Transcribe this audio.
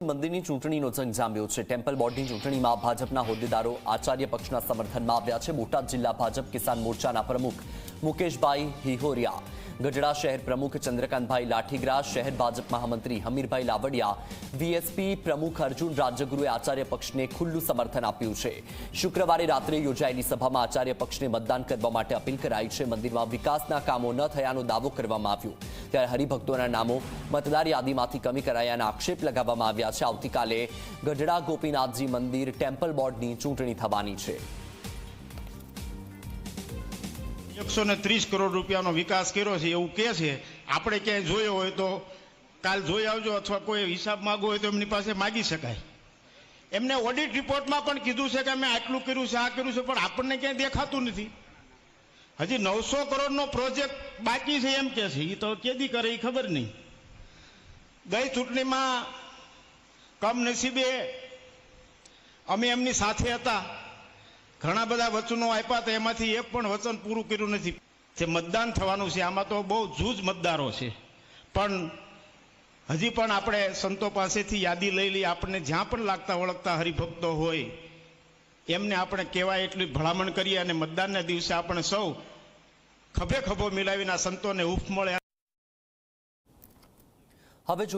મંદિરની ચૂંટણીનો જંગ જામ્યો છે. ટેમ્પલ બોર્ડની ચૂંટણીમાં ભાજપના હોદ્દેદારો આચાર્ય પક્ષના સમર્થનમાં આવ્યા છે. બોટાદ જિલ્લા ભાજપ કિસાન મોરચાના પ્રમુખ મુકેશભાઈ હિહોરિયા. ગઢડા શહેર પ્રમુખ ચંદ્રકાંતભાઈ લાઠીગ્રા, શહેર ભાજપ મહામંત્રી હમીરભાઈ લાવડિયા, વીએસપી પ્રમુખ અર્જુન રાજ્યગુરુએ આચાર્ય પક્ષને ખુલ્લું સમર્થન આપ્યું છે. શુક્રવારે રાત્રે યોજાયેલી સભામાં આચાર્ય પક્ષને મતદાન કરવા માટે અપીલ કરાઈ છે. મંદિરમાં વિકાસના કામો ન થયાનો દાવો કરવામાં આવ્યો. ત્યારે હરિભક્તોના નામો, મતદાર યાદીમાંથી કમી કરાયાના આક્ષેપ લગાવવામાં આવ્યા છે. આવતીકાલે ગઢડા ગોપીનાથજી મંદિર ટેમ્પલ બોર્ડની ચૂંટણી થવાની છે. એકસો ને ત્રીસ કરોડ રૂપિયાનો વિકાસ કર્યો છે, એવું કહે છે. આપણે ક્યાંય જોયો હોય તો કાલ જોઈ આવજો અથવા કોઈ હિસાબ માગો હોય તો એમની પાસે માગી શકાય. એમને ઓડિટ રિપોર્ટમાં પણ કીધું છે કે અમે આટલું કર્યું છે, આ કર્યું છે, પણ આપણને ક્યાંય દેખાતું નથી. હજી નવસો કરોડનો પ્રોજેક્ટ બાકી છે એમ કે છે. એ તો કેદી કરે એ ખબર નહીં. ગઈ ચૂંટણીમાં કમનસીબે અમે એમની સાથે હતા. ઘણા બધા વચનો આપ્યા હતા એમાંથી એક પણ વચન પૂરું કર્યું નથી. જે મતદાન થવાનું છે, આમાં તો બહુ જૂજ મતદારો છે. પણ હજી પણ આપણે સંતો પાસેથી યાદી લઈ લઈ આપણને જ્યાં પણ લાગતા ઓળખતા હરિભક્તો હોય, એમને આપણે કહેવાય એટલી ભલામણ કરીએ અને મતદાનના દિવસે આપણે સૌ ખભે ખભો મિલાવીને સંતોને હૂફ મળે. હવે જોઈએ